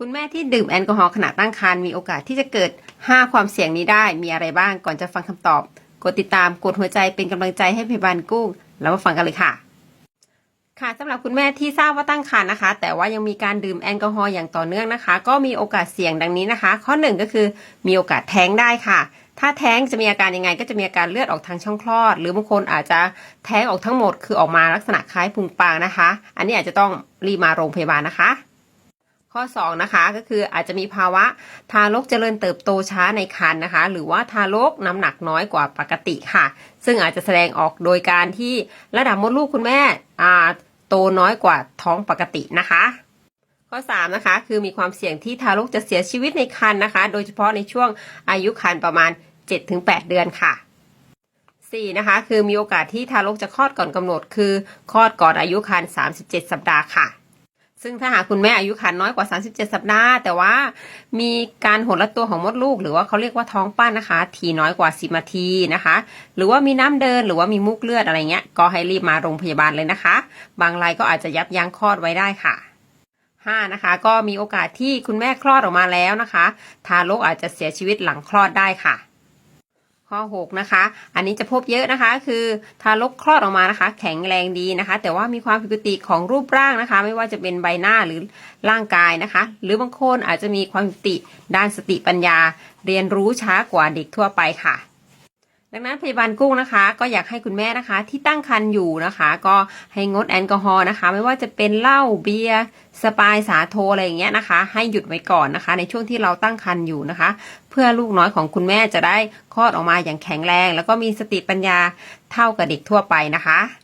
คุณแม่ที่ดื่มแอลกอฮอล์ขณะตั้งครรภ์มีโอกาสที่จะเกิด 5 ความเสี่ยงนี้ได้มีอะไรบ้างก่อนจะฟังคำตอบ กดติดตามกดหัวใจเป็นกำลังใจให้พยาบาลกุ้ง แล้วมาฟังกันเลยค่ะ ค่ะสำหรับคุณแม่ที่ทราบว่าตั้งครรภ์นะคะ แต่ว่ายังมีการดื่มแอลกอฮอล์อย่างต่อเนื่องนะคะ ก็มีโอกาสเสี่ยงดังนี้นะคะ ข้อหนึ่งก็คือมีโอกาสแท้งได้ค่ะถ้าแท้งจะมีอาการยังไงก็จะมีอาการเลือดออกทางช่องคลอด หรือบางคนอาจจะแท้งออกทั้งหมด คือออกมาลักษณะคล้ายพุงปางนะคะ อันนี้อาจจะต้องรีบมาโรงพยาบาลนะคะ ข้อ2นะคะก็คืออาจจะมีภาวะทารกเจริญเติบโตช้าในครรภ์นะคะ หรือว่าทารกน้ำหนักน้อยกว่าปกติค่ะ ซึ่งอาจจะแสดงออกโดยการที่ระดับมดลูกคุณแม่อาโตน้อยกว่าท้องปกตินะคะ ข้อ3นะคะคือมีความเสี่ยงที่ทารกจะเสียชีวิตในครรภ์นะคะ โดยเฉพาะในช่วงอายุครรภ์ประมาณ 7-8 เดือนค่ะ4นะคะคือมีโอกาสที่ทารกจะคลอดก่อนกำหนด คือคลอดก่อนอายุครรภ์37 สัปดาห์ค่ะ ซึ่งถ้าหากคุณแม่อายุครรภ์น้อยกว่า 37 สัปดาห์ แต่ว่ามีการหดละตัวของมดลูก หรือว่าเขาเรียกว่าท้องปั้นนะคะ ทีน้อยกว่า 10 นาทีนะคะ หรือว่ามีน้ำเดินหรือว่ามีมุกเลือดอะไรเงี้ย ก็ให้รีบมาโรงพยาบาลเลยนะคะ บางรายก็อาจจะยับยั้งคลอดไว้ได้ค่ะ 5 นะคะ ก็มีโอกาสที่คุณแม่คลอดออกมาแล้วนะคะ ทารกอาจจะเสียชีวิตหลังคลอดได้ค่ะ ข้อ 6 นะคะ อันนี้จะพบเยอะนะคะ คือทารกคลอดออกมานะคะ แข็งแรงดีนะคะ แต่ว่ามีความผิดปกติของรูปร่างนะคะ ไม่ว่าจะเป็นใบหน้าหรือร่างกายนะคะ หรือบางคนอาจจะมีความผิดปกติด้านสติปัญญา เรียนรู้ช้ากว่าเด็กทั่วไปค่ะ ดังนั้นพยาบาลกุ้งนะคะ ก็อยากให้คุณแม่นะคะ ที่ตั้งครรภ์อยู่นะคะ ก็ให้งดแอลกอฮอล์นะคะ ไม่ว่าจะเป็นเหล้าเบียร์สปายสาโทอะไรอย่างเงี้ยนะคะ ให้หยุดไว้ก่อนนะคะ ในช่วงที่เราตั้งครรภ์อยู่นะคะ เพื่อลูกน้อยของคุณแม่จะได้คลอดออกมาอย่างแข็งแรง แล้วก็มีสติปัญญาเท่ากับเด็กทั่วไปนะคะ